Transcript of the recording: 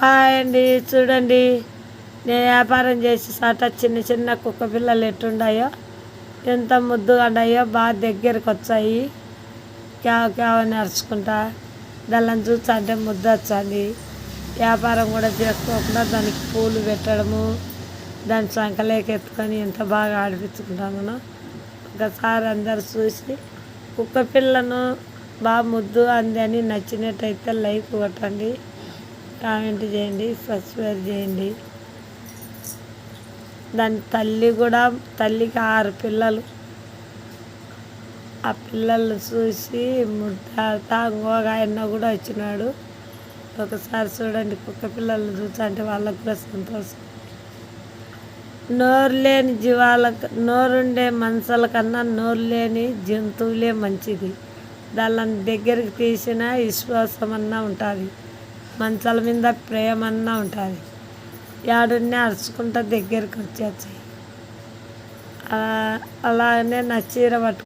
Hi అండి చూడండి. నేను వ్యాపారం చేసి సాట చిన్న చిన్న కుక్క పిల్లలు ఎట్టుండాయో ఎంత ముద్దుగా ఉన్నాయో బాగా దగ్గరికి వచ్చాయి. క్యావ క్యావ అని అరుచుకుంటా దాన్ని అంటే ముద్దు వచ్చింది. వ్యాపారం కూడా చేసుకోకుండా దానికి పూలు పెట్టడము దాని సంకలేకి ఎత్తుకొని ఎంత బాగా ఆడిపించుకుంటామో. ఒకసారి అందరు చూసి కుక్క పిల్లను బాగా ముద్దు అంది అని నచ్చినట్టయితే లైక్ కొట్టండి. కామెంట్ చేయండి సబ్స్క్రైబ్ చేయండి. దాని తల్లి కూడా తల్లికి ఆరు పిల్లలు. ఆ పిల్లలు చూసి ముద్దాత ఇంకొక ఆయన కూడా వచ్చినాడు. ఒకసారి చూడండి కుక్క పిల్లలు చూసంటే అంటే వాళ్ళకు కూడా సంతోషం. నోరు లేని జీవాలకు నోరుండే మనుషుల కన్నా నోరు లేని జంతువులే మంచిది. దాని దగ్గరికి తీసిన విశ్వాసం అన్నా ఉంటుంది. మంచాల మీద ప్రేమన్నా ఉంటుంది. యాడున్నే అరుచుకుంటా దగ్గరికి వచ్చేస్తాయి. అలానే నా చీర పట్టు